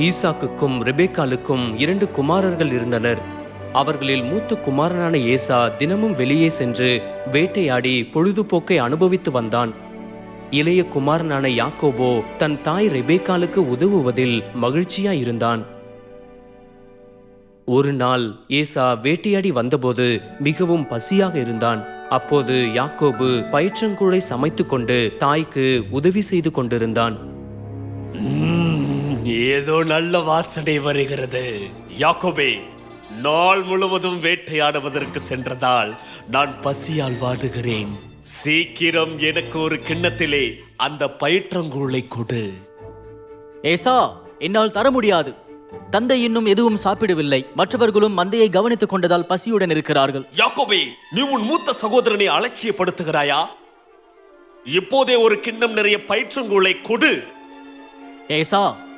ஈசாக்குக்கும் ரெபேக்காலுக்கும் இரண்டு குமாரர்கள் இருந்தனர். அவர்களில் மூத்த குமாரனான ஏசா தினமும் வெளியே சென்று வேட்டையாடி பொழுதுபோக்கை அனுபவித்து வந்தான். இளைய குமாரனான யாக்கோபோ தன் தாய் ரெபேக்காலுக்கு உதவுவதில் மகிழ்ச்சியாயிருந்தான். ஒரு நாள் ஏசா வேட்டையாடி வந்தபோது மிகவும் பசியாக இருந்தான். அப்போது யாக்கோபு பயிற்றங்குழை சமைத்துக்கொண்டு தாய்க்கு உதவி செய்து கொண்டிருந்தான். ஏதோ நல்ல வாசனை வருகிறது. யாக்கோபே நாள் முழுவதும் வேட்டையாடுவதற்கு சென்றதால் நான் பசியால் வாடுகிறேன். சீக்கிரம் எனக்கு ஒரு கிண்ணத்திலே அந்த பயிற்றங்கூளை கொடு. ஏசா என்னால் தர முடியாது. தந்தை இன்னும் எதுவும் சாப்பிடவில்லை. மற்றவர்களும் மந்தையை கவனித்துக் கொண்டதால் பசியுடன் இருக்கிறார்கள். யாக்கோபே நீ உன் மூத்த சகோதரனை அலட்சியப்படுத்துகிறாயா? இப்போதே ஒரு கிண்ணம் நிறைய பயிற்றங்கூளை கொடு. ஏசா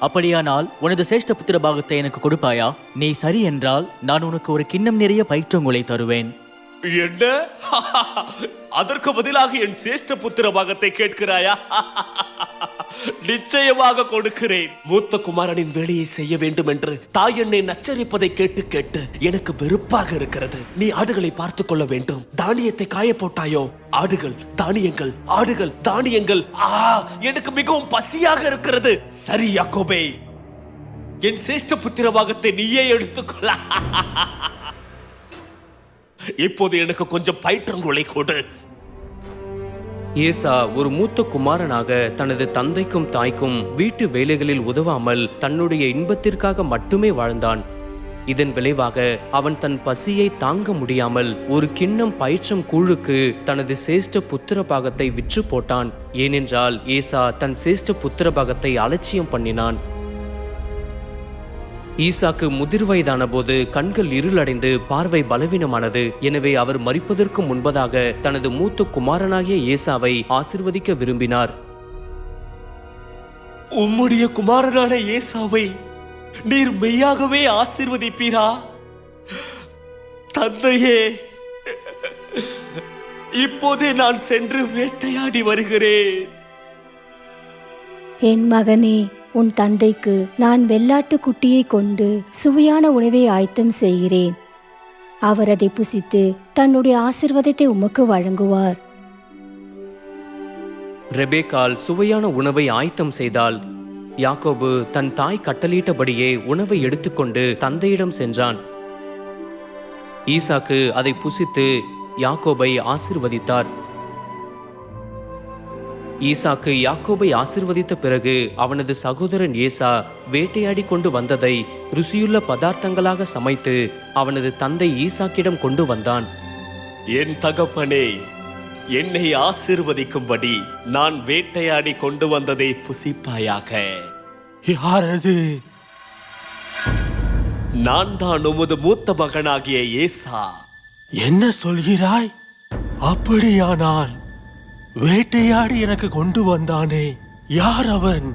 அப்படியானால் உனது சேஷ்ட புத்திர பாகத்தை எனக்கு கொடுப்பாயா? நீ சரி என்றால் நான் உனக்கு ஒரு கிண்ணம் நிறைய பயிற்றங்குலை தருவேன். என்ன? அதற்கு பதிலாக என் சிரேஷ்ட புத்திர பாகத்தை கேட்கிறாயா? நிச்சயமாக கொடுக்கிறேன். மூத்த குமாரனின் வேலையை செய்ய வேண்டும் என்று தாய் என்னை நச்சரிப்பதை கேட்டு கேட்டு எனக்கு வெறுப்பாக இருக்கிறது. நீ ஆடுகளை பார்த்துக் கொள்ள வேண்டும். தானியத்தை காய போட்டாயோ? ஆடுகள் தானியங்கள் ஆடுகள் தானியங்கள். ஆ எனக்கு மிகவும் பசியாக இருக்கிறது. சரி யாக்கோபே. என் சிரேஷ்ட புத்திர பாகத்தை நீயே எடுத்துக்கொள்ள இப்போது எனக்கு கொஞ்சம் பயிற்றங்குளை கொடு. ஏசா ஒரு மூத்த குமாரனாக தனது தந்தைக்கும் தாய்க்கும் வீட்டு வேலைகளில் உதவாமல் தன்னுடைய இன்பத்திற்காக மட்டுமே வாழ்ந்தான். இதன் விளைவாக அவன் தன் பசியை தாங்க முடியாமல் ஒரு கிண்ணம் பயிற்றம் கூழுக்கு தனது சேஷ்ட புத்திர பாகத்தை விற்று போட்டான். ஏனென்றால் ஏசா தன் சேஷ்ட புத்திர பாகத்தை அலட்சியம் பண்ணினான். ஈசாக்கு முதிர் வயதான போது கண்கள் இருளடைந்து பார்வை பலவீனமானது. எனவே அவர் மரிப்பதற்கு முன்பதாக தனது மூத்த குமாரனாகிய ஏசாவை ஆசிர்வதிக்க விரும்பினார். உம்முடைய குமாரனான ஏசாவை நீர் மெய்யாகவே ஆசீர்வதிப்பீரா? தந்தையே இப்போதே நான் சென்று வேட்டையாடி வருகிறேன். என் மகனே உன் தந்தைக்கு நான் வெள்ளாட்டு குட்டியை கொண்டு சுவையான உணவை ஆயத்தம் செய்கிறேன். அவர் அதை புசித்து தன்னுடைய ஆசிர்வாதத்தை உமக்கு வழங்குவார். ரெபேக்கால் சுவையான உணவை ஆயத்தம் செய்தால் யாக்கோபு தன் தாய் கட்டளையிட்டபடியே உணவை எடுத்துக்கொண்டு தந்தையிடம் சென்றான். ஈசாக்கு அதை புசித்து யாக்கோபை ஆசிர்வதித்தார். ஈசாக்கு யாக்கோபை ஆசிர்வதித்த பிறகு அவனது சகோதரன் ஏசா வேட்டையாடி கொண்டு வந்ததை ருசியுள்ள பதார்த்தங்களாக சமைத்து அவனது தந்தை ஈசாக்கிடம் கொண்டு வந்தான். என் தகப்பனே என்னை ஆசீர்வதிக்கும்படி நான் வேட்டையாடி கொண்டு வந்ததை புசிப்பாயாக. யார் அது நான் தான் உமது மூத்த மகனாகிய ஏசா. என்ன சொல்கிறாய்? அப்படியானால் வேட்டையாடி எனக்கு கொண்டு வந்தானே. யார் அவன்?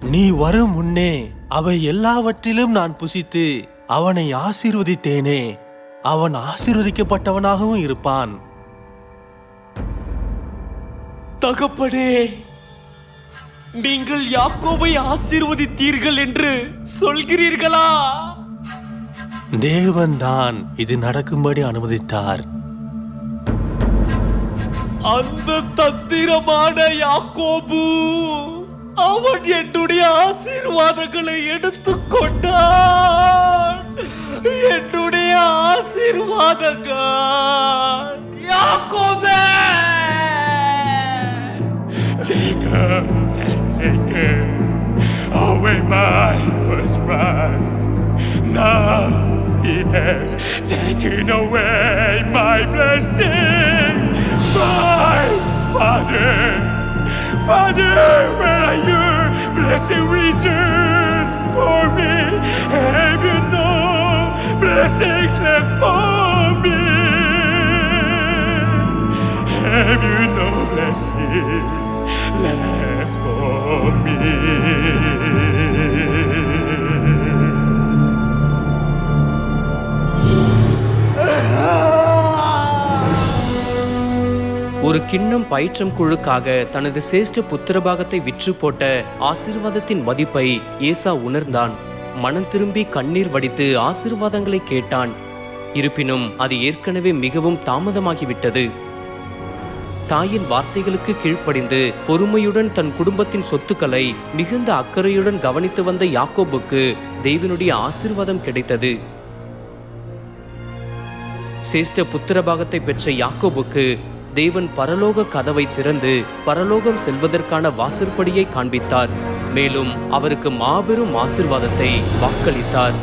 நீ வரும் முன்னே அவை எல்லாவற்றிலும் நான் புசித்து அவனை ஆசீர்வதித்தேனே. அவன் ஆசீர்வதிக்கப்பட்டவனாகவும் இருப்பான். தகப்பனே நீங்கள் யாக்கோபை ஆசீர்வதித்தீர்கள் என்று சொல்கிறீர்களா? தேவன்தான் இது நடக்கும்படி அனுமதித்தார். அந்த தந்திரமான யாக்கோபு அவன் என்னுடைய ஆசீர்வாதங்களை எடுத்துக்கொண்டான் என்னுடைய ஆசீர்வாதங்கள் யாக்கோபே Jacob has taken away my birthright. Now he has taken away my blessings. My father, father, where are your blessing reserved for me? Have you no blessings left for me? Have you no blessings left for me? ஒரு கிண்ணம் பயிற்றம் குழுக்காக தனது சிரேஷ்ட புத்திரபாகத்தை விற்று போட்ட ஆசீர்வாதத்தின் மதிப்பை ஏசா உணர்ந்தான். மனம் திரும்பி கண்ணீர் வடித்து ஆசீர்வாதங்களை கேட்டான். இருப்பினும் அது ஏற்கனவே மிகவும் தாமதமாகிவிட்டது. தாயின் வார்த்தைகளுக்கு கீழ்ப்படிந்து பொறுமையுடன் தன் குடும்பத்தின் சொத்துக்களை மிகுந்த அக்கறையுடன் கவனித்து வந்த யாக்கோபுக்கு தெய்வனுடைய ஆசீர்வாதம் கிடைத்தது. சிரேஷ்ட புத்திரபாகத்தை பெற்ற யாக்கோபுக்கு தேவன் பரலோக கதவை திறந்து பரலோகம் செல்வதற்கான வாசற்படியை காண்பித்தார். மேலும் அவருக்கு மாபெரும் ஆசீர்வாதத்தை வாக்களித்தார்.